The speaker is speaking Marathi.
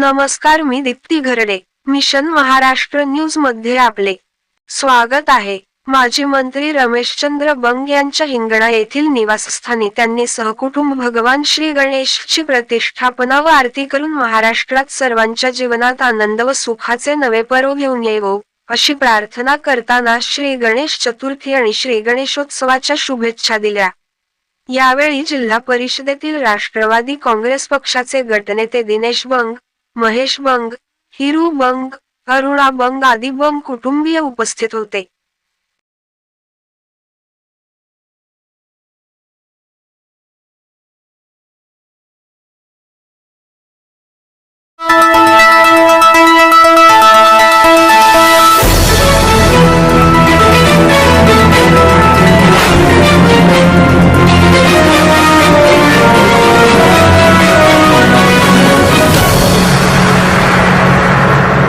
नमस्कार मी दीप्ती घरडे. मिशन महाराष्ट्र न्यूजमध्ये आपले स्वागत आहे. माजी मंत्री रमेशचंद्र बंग यांच्या हिंगणा येथील निवासस्थानी त्यांनी सहकुटुंब भगवान श्री गणेशची प्रतिष्ठापना व आरती करून महाराष्ट्रात सर्वांच्या जीवनात आनंद व सुखाचे नवे पर्व घेऊन येवो अशी प्रार्थना करताना श्री गणेश चतुर्थी आणि श्री गणेशोत्सवाच्या शुभेच्छा दिल्या. यावेळी जिल्हा परिषदेतील राष्ट्रवादी काँग्रेस पक्षाचे गटनेते दिनेश बंग महेश बंग हिरू बंग अरुणा बंग आदी बंग कुटुंबीय उपस्थित होते.